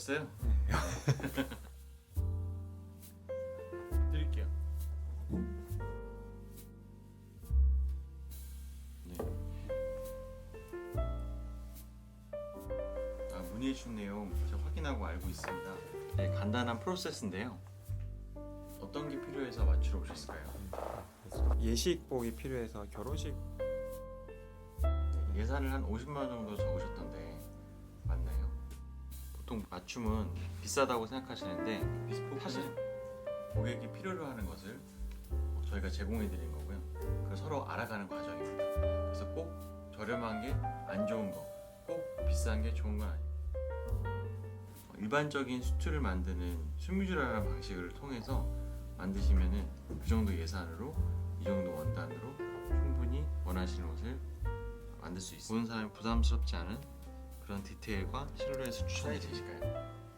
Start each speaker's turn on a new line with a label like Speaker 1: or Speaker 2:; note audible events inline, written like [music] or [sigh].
Speaker 1: 됐어요. [laughs] 드릴게요. 네. 아, 문의해 주신 내용 제가 확인하고 알고 있습니다. 네, 간단한 프로세스인데요. 어떤 게 필요해서 맞추러 오셨을까요?
Speaker 2: 예식복이 필요해서 결혼식
Speaker 1: 네, 예산을 한 50만 원 정도 적으셨던데 맞나요? 보통 맞춤은 비싸다고 생각하시는데 사실 고객이 필요로 하는 것을 저희가 제공해 드린 거고요. 그 서로 알아가는 과정입니다. 그래서 꼭 저렴한 게 안 좋은 거, 꼭 비싼 게 좋은 건. 어, 일반적인 수트를 만드는 수미주라는 방식을 통해서 만드시면은 그 정도 예산으로 이 정도 원단으로 충분히 원하시는 옷을 만들 수 있습니다. 보는 사람이 부담스럽지 않은 그런 디테일과 실루엣을 추천해 드릴까요?